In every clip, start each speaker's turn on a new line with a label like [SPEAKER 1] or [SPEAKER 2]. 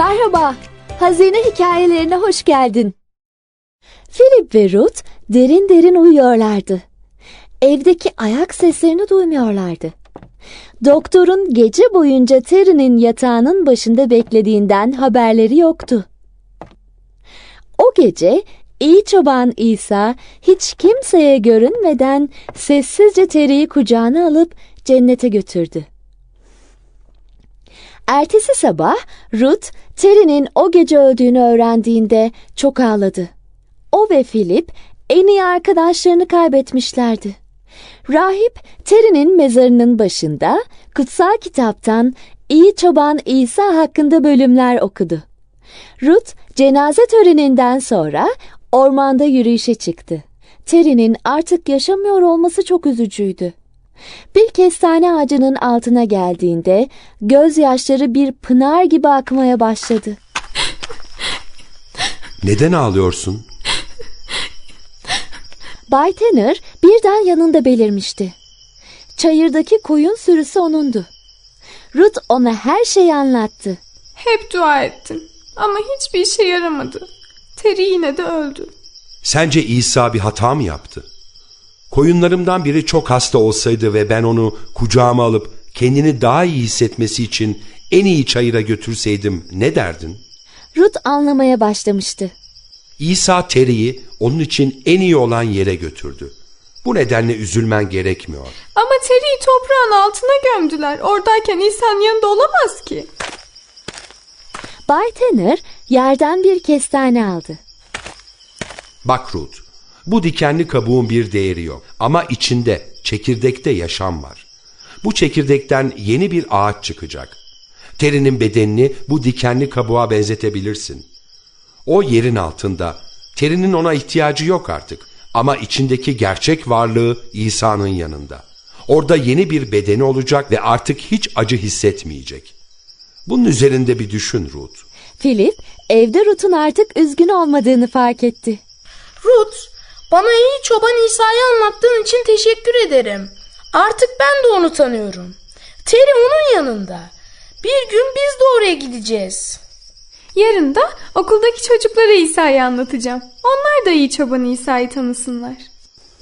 [SPEAKER 1] Merhaba, hazine hikayelerine hoş geldin. Philip ve Ruth derin derin uyuyorlardı. Evdeki ayak seslerini duymuyorlardı. Doktorun gece boyunca Terry'nin yatağının başında beklediğinden haberleri yoktu. O gece iyi çoban İsa hiç kimseye görünmeden sessizce Terry'i kucağına alıp cennete götürdü. Ertesi sabah Ruth, Terry'nin o gece öldüğünü öğrendiğinde çok ağladı. O ve Philip en iyi arkadaşlarını kaybetmişlerdi. Rahip Terry'nin mezarının başında kutsal kitaptan iyi çoban İsa hakkında bölümler okudu. Ruth cenaze töreninden sonra ormanda yürüyüşe çıktı. Terry'nin artık yaşamıyor olması çok üzücüydü. Bir kestane ağacının altına geldiğinde gözyaşları bir pınar gibi akmaya başladı.
[SPEAKER 2] Neden ağlıyorsun?
[SPEAKER 1] Bay Tanner birden yanında belirmişti. Çayırdaki koyun sürüsü onundu. Ruth ona her şeyi anlattı.
[SPEAKER 3] Hep dua ettim ama hiçbir işe yaramadı. Terry yine de öldü.
[SPEAKER 2] Sence İsa bir hata mı yaptı? Koyunlarımdan biri çok hasta olsaydı ve ben onu kucağıma alıp kendini daha iyi hissetmesi için en iyi çayıra götürseydim ne derdin?
[SPEAKER 1] Ruth anlamaya başlamıştı.
[SPEAKER 2] İsa Terry'i onun için en iyi olan yere götürdü. Bu nedenle üzülmen gerekmiyor.
[SPEAKER 3] Ama Terry'i toprağın altına gömdüler. Oradayken İsa'nın yanında olamaz ki.
[SPEAKER 1] Bay Tanner yerden bir kestane aldı.
[SPEAKER 2] Bak Ruth, bu dikenli kabuğun bir değeri yok. Ama içinde, çekirdekte yaşam var. Bu çekirdekten yeni bir ağaç çıkacak. Terinin bedenini bu dikenli kabuğa benzetebilirsin. O yerin altında. Terinin ona ihtiyacı yok artık. Ama içindeki gerçek varlığı İsa'nın yanında. Orada yeni bir bedeni olacak ve artık hiç acı hissetmeyecek. Bunun üzerinde bir düşün Ruth.
[SPEAKER 1] Philip evde Ruth'un artık üzgün olmadığını fark etti.
[SPEAKER 4] Ruth, bana iyi çoban İsa'yı anlattığın için teşekkür ederim. Artık ben de onu tanıyorum. Terry onun yanında. Bir gün biz de oraya gideceğiz.
[SPEAKER 3] Yarın da okuldaki çocuklara İsa'yı anlatacağım. Onlar da iyi çoban İsa'yı tanısınlar.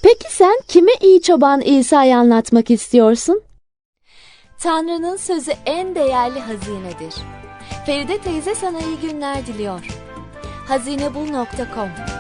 [SPEAKER 1] Peki sen kime iyi çoban İsa'yı anlatmak istiyorsun? Tanrı'nın sözü en değerli hazinedir. Feride teyze sana iyi günler diliyor. hazinebul.com